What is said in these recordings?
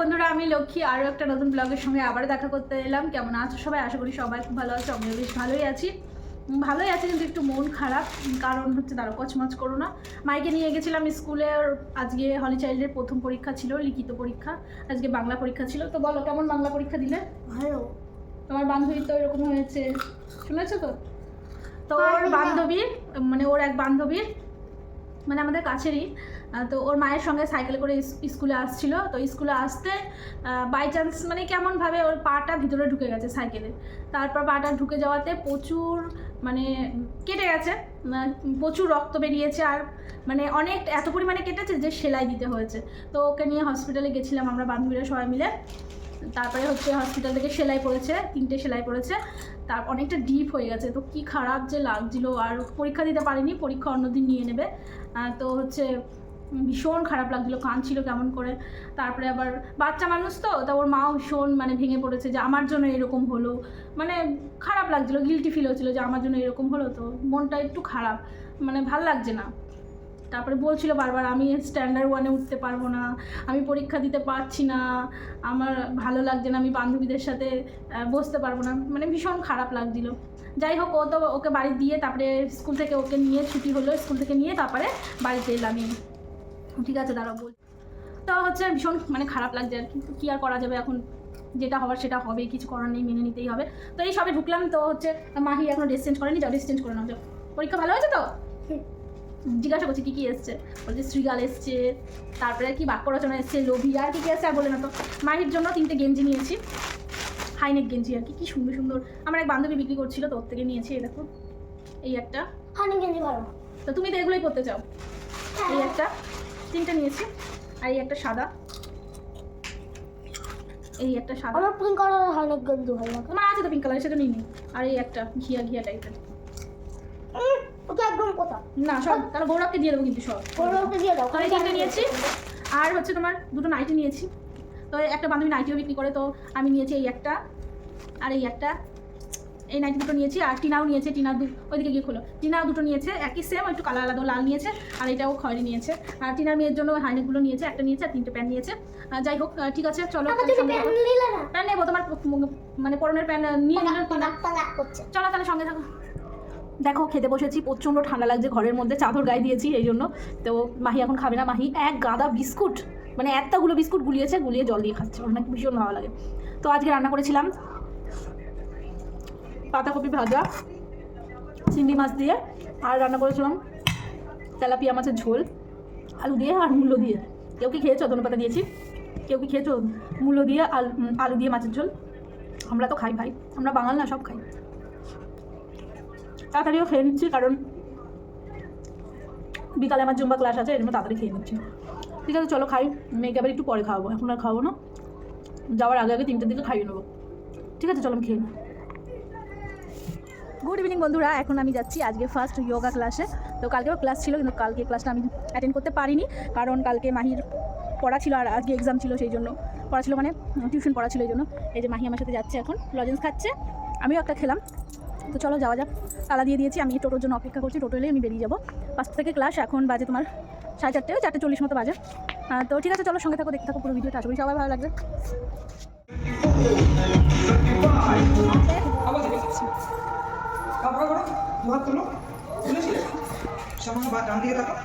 বন্ধুরা আমি লক্ষ্মী। আরও একটা নতুন ব্লগের সঙ্গে আবার দেখা করতে এলাম। কেমন আছো সবাই? আশা করি সবাই খুব ভালো আছে আমিও বেশ ভালোই আছি। ভালোই আছে কিন্তু একটু মন খারাপ কারণ হচ্ছে তারা কচমাচ করো না। মাইকে নিয়ে গেছিলাম স্কুলে আজকে হলি চাইল্ডের প্রথম পরীক্ষা ছিল লিখিত পরীক্ষা। আজকে বাংলা পরীক্ষা ছিল। তো বলো কেমন বাংলা পরীক্ষা দিলে? ভালো। তোমার বান্ধবী তো এরকম হয়েছে। শুনেছো তো? তো ওর বান্ধবীর মানে ওর এক বান্ধবীর মানে আমাদের কাছেরই তো ওর মায়ের সঙ্গে সাইকেলে করে স্কুলে আসছিল। তো স্কুলে আসতে বাই চান্স মানে কেমনভাবে ওর পাটা ভিতরে ঢুকে গেছে সাইকেলে তারপর পাটা ঢুকে যাওয়াতে প্রচুর মানে কেটে গেছে। প্রচুর রক্ত বেরিয়েছে আর মানে অনেক, এত পরিমাণে কেটেছে যে সেলাই দিতে হয়েছে। তো ওকে নিয়ে হসপিটালে গেছিলাম আমরা বান্ধবীরা সবাই মিলে। তারপরে হচ্ছে হসপিটাল থেকে সেলাই পড়েছে, তিনটে সেলাই পড়েছে। তার অনেকটা ডিপ হয়ে গেছে। তো কি খারাপ যে লাগছিল আর পরীক্ষা দিতে পারিনি, পরীক্ষা অন্যদিন নিয়ে নেবে। তো হচ্ছে ভীষণ খারাপ লাগছিল, কাঁদছিল কেমন করে। তারপরে আবার বাচ্চা মানুষ তো, তা ওর মাও ভীষণ মানে ভেঙে পড়েছে যে আমার জন্য এরকম হলো। মানে খারাপ লাগছিল গিলটি ফিল হচ্ছিল যে আমার জন্য এরকম হলো তো, মনটা একটু খারাপ মানে ভালো লাগছে না। তারপরে বলছিল বারবার, আমি স্ট্যান্ডার্ড ওয়ানে উঠতে পারব না, আমি পরীক্ষা দিতে পারছি না, আমার ভালো লাগছে না, আমি বান্ধবীদের সাথে বসতে পারব না। মানে ভীষণ খারাপ লাগছিল। যাই হোক, ও তো ওকে বাড়ি দিয়ে তারপরে স্কুল থেকে ওকে নিয়ে, ছুটি হলো, স্কুল থেকে নিয়ে তারপরে বাড়িতে এলাম ঠিক আছে দাঁড়াও বল। তো হচ্ছে ভীষণ মানে খারাপ লাগছে আর কিন্তু কী আর করা যাবে এখন? যেটা হওয়ার সেটা হবে কিছু করার নেই মেনে নিতেই হবে। তো এই সবে ঢুকলাম তো হচ্ছে মাহি এখনও ড্রেস চেঞ্জ করেনি যাও ড্রেস চেঞ্জ করে নাও যাও। পরীক্ষা ভালো হয়েছে তো? জিজ্ঞাসা করছি কী কী এসছে? বলছে শ্রীগাল এসছে তারপরে কি বাক্য রচনা এসছে লোভি আর কী কী এসছে আর বলে না তো। মাহির জন্য তিনটে গেঞ্জি নিয়েছি হাইনেক গেঞ্জি আর কি। কী সুন্দর সুন্দর। আমার এক বান্ধবী বিক্রি করছিল তো ওর থেকে নিয়েছি এই দেখো। এই একটা। হাইনেক গেঞ্জি ভালো। তো তুমি তো এগুলোই করতে চাও? এই একটা? তিনটে নিয়েছি। আর এই একটা সাদা। এই একটা সাদা। আমার পিঙ্ক কালারের হানি গেঞ্জি ভালো লাগে। তোমার আছে তো পিঙ্ক কালার সেটা নিই নি আর এই একটা ঘিয়া ঘিয়া টাইপের ওটা একদম কোথা? না সব। তাহলে গৌরবকে দিয়ে দেবো কিন্তু সব। ওরকে দিয়ে দাও। এই তিনটে নিয়েছি। আর হচ্ছে তোমার দুটো নাইটি নিয়েছি। তো একটা বান্ধবী নাইটিও বিক্রি করে তো আমি নিয়েছি এই একটা। আর এই একটা এই নাইটি দুটো নিয়েছি আর টিনাও নিয়েছে টিনা দু ওইদিকে গিয়ে খোলো। টিনাও দুটো নিয়েছে একই সেম একটু কালার আলাদা লাল নিয়েছে আর এটাও খয়েরি নিয়েছে। আর টিনার মেয়ের জন্য হাইনেকগুলো নিয়েছে একটা নিয়েছে আর তিনটে প্যান্ট নিয়েছে। যাই হোক ঠিক আছে চলো প্যান্ট নেব তোমার মানে পরনের প্যান্ট নিয়ে চলো তাহলে সঙ্গে থাকো। দেখো খেতে বসেছি প্রচণ্ড ঠান্ডা লাগছে ঘরের মধ্যে চাদর গায়ে দিয়েছি এই জন্য। তো মাহি এখন খাবে না মাহি এক গাদা বিস্কুট মানে এতগুলো বিস্কুট গুলিয়েছে গুলিয়ে জল দিয়ে খাচ্ছে ওর নাকি ভীষণ ভালো লাগে। তো আজকে রান্না করেছিলাম পাতাকপি ভাজা, চিংড়ি মাছ দিয়ে, আর রান্না করেছিলাম তেলাপিয়া মাছের ঝোল, আলু দিয়ে আর মূল্য দিয়ে। কেউ কি খেয়েছো? ধনে পাতা দিয়েছি। কেউ কি খেয়েছো? মূল্য দিয়ে আলু আলু দিয়ে মাছের ঝোল। আমরা তো খাই ভাই, আমরা বাঙাল না, সব খাই। তাড়াতাড়িও খেয়ে নিচ্ছি, কারণ বিকালে আমার জুম্বা ক্লাস আছে এর জন্য তাড়াতাড়ি খেয়ে নিচ্ছি। ঠিক আছে, চলো খাই। মেয়েকে আবার একটু পরে খাওয়াবো, এখন আর খাওয়াবো না। যাওয়ার আগে আগে তিনটের দিকে খাইয়ে নেব। ঠিক আছে, চলো আমি খেয়ে নিই গুড ইভিনিং বন্ধুরা। এখন আমি যাচ্ছি আজকে ফার্স্ট যোগা ক্লাসে তো কালকেও ক্লাস ছিল, কিন্তু কালকে ক্লাসটা আমি অ্যাটেন্ড করতে পারিনি। কারণ কালকে মাহির পড়া ছিল আর আজকে এক্সাম ছিল সেই জন্য। পড়া ছিল মানে টিউশন পড়া ছিল এই জন্য। এই যে মাহি আমার সাথে যাচ্ছে এখন লজেন্স খাচ্ছে। আমিও একটা খেলাম। তো চলো যাওয়া যাক। তালা দিয়ে দিয়েছি, আমি টোটোর জন্য অপেক্ষা করছি। টোটো এলেই আমি বেরিয়ে যাব। পাঁচটা থেকে ক্লাস এখন বাজে তোমার সাড়ে চারটে চারটে চল্লিশ মতো বাজে। তো ঠিক আছে, চলো সঙ্গে থাকো, দেখতে থাকো পুরো ভিডিওটা। আশা সবাই ভালো লাগবে। তারপরে করো দু হাত তোলো তুলেছিলে সামনে বা ডান দিকে তাকাও।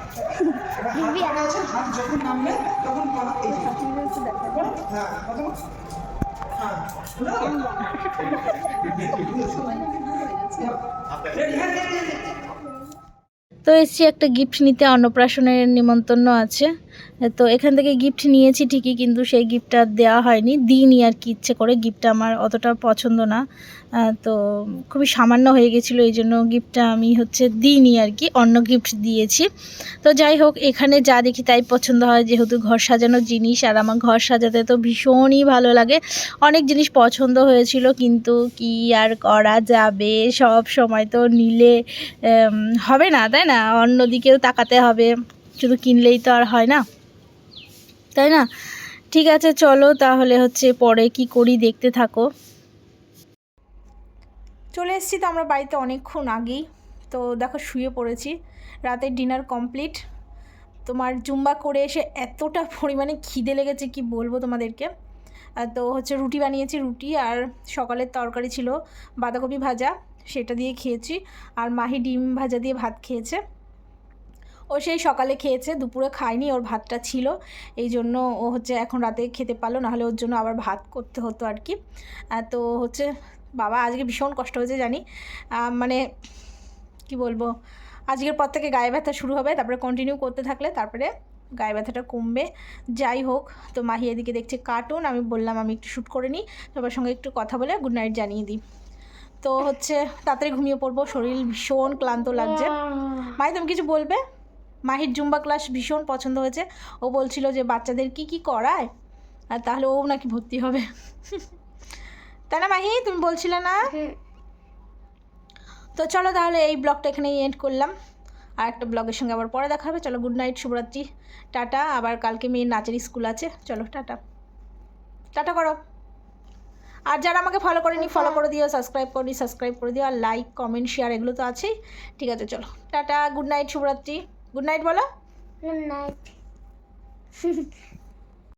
হাত পাকা আছে হাত যখন নামবে তখন পা এই হ্যাঁ কত হ্যাঁ. তো এসছি একটা গিফট নিতে অন্নপ্রাশনের নিমন্ত্রণ আছে। তো এখান থেকে গিফট নিয়েছি ঠিকই, কিন্তু সেই গিফটটা দেওয়া হয়নি। দিইনি আর কি ইচ্ছে করে গিফটটা আমার অতটা পছন্দ না। তো খুবই সামান্য হয়ে গেছিল, এই জন্য গিফটটা আমি হচ্ছে দিইনি আর কি, অন্য গিফট দিয়েছি। তো যাই হোক, এখানে যা দেখি তাই পছন্দ হয়, যেহেতু ঘর সাজানোর জিনিস, আর আমার ঘর সাজাতে তো ভীষণই ভালো লাগে। অনেক জিনিস পছন্দ হয়েছিল, কিন্তু কি আর করা যাবে? সব সময় তো নিলে হবে না, তাই না? অন্যদিকেও তাকাতে হবে। শুধু কিনলেই তো আর হয় না। তাই না? ঠিক আছে, চলো তাহলে হচ্ছে পরে কি করি দেখতে থাকো। চলে এসেছি তো আমরা বাড়িতে অনেকক্ষণ আগেই। তো দেখো শুয়ে পড়েছি, রাতের ডিনার কমপ্লিট। তোমার জুম্বা করে এসে এতটা পরিমাণে খিদে লেগেছে, কি বলব তোমাদেরকে? তো হচ্ছে রুটি বানিয়েছি, রুটি আর সকালের তরকারি ছিল বাঁধাকপি ভাজা, সেটা দিয়ে খেয়েছি। আর মাহি ডিম ভাজা দিয়ে ভাত খেয়েছে। ও সেই সকালে খেয়েছে দুপুরে খায়নি ওর ভাতটা ছিল। এই জন্য ও হচ্ছে এখন রাতে খেতে পারল নাহলে ওর জন্য আবার ভাত করতে হতো আর কি। তো হচ্ছে বাবা আজকে ভীষণ কষ্ট হয়েছে জানি। মানে কি বলব আজকের পর থেকে গায়ে ব্যথা শুরু হবে তারপরে কন্টিনিউ করতে থাকলে তারপরে গায়ে ব্যথাটা কমবে। যাই হোক তো মাহি এদিকে দেখছে কার্টুন আমি বললাম আমি একটু শ্যুট করে নিই সবার সঙ্গে একটু কথা বলে গুড নাইট জানিয়ে দিই। তো হচ্ছে তাড়াতাড়ি ঘুমিয়ে পড়ব শরীর ভীষণ ক্লান্ত লাগছে। মাহি তুমি কিছু বলবে? মাহির জুম্বা ক্লাস ভীষণ পছন্দ হয়েছে। ও বলছিল যে বাচ্চাদের কি কি করায়? আর তাহলে ও নাকি ভর্তি হবে। তাই না মাহি? তুমি বলছিলে না? তো চলো তাহলে এই ব্লগটা এখানেই এন্ড করলাম। আর একটা ব্লগের সঙ্গে আবার পরে দেখা হবে। চলো গুড নাইট শুভরাত্রি টাটা। আবার কালকে মেয়ের নাচের স্কুল আছে। চলো টাটা। টাটা করো। আর যারা আমাকে ফলো করেনি ফলো করে দিও সাবস্ক্রাইব করি সাবস্ক্রাইব করে দিও। আর লাইক কমেন্ট শেয়ার এগুলো তো আছেই। ঠিক আছে চলো। টাটা গুড নাইট শুভরাত্রি। গুড নাইট বলো? Good night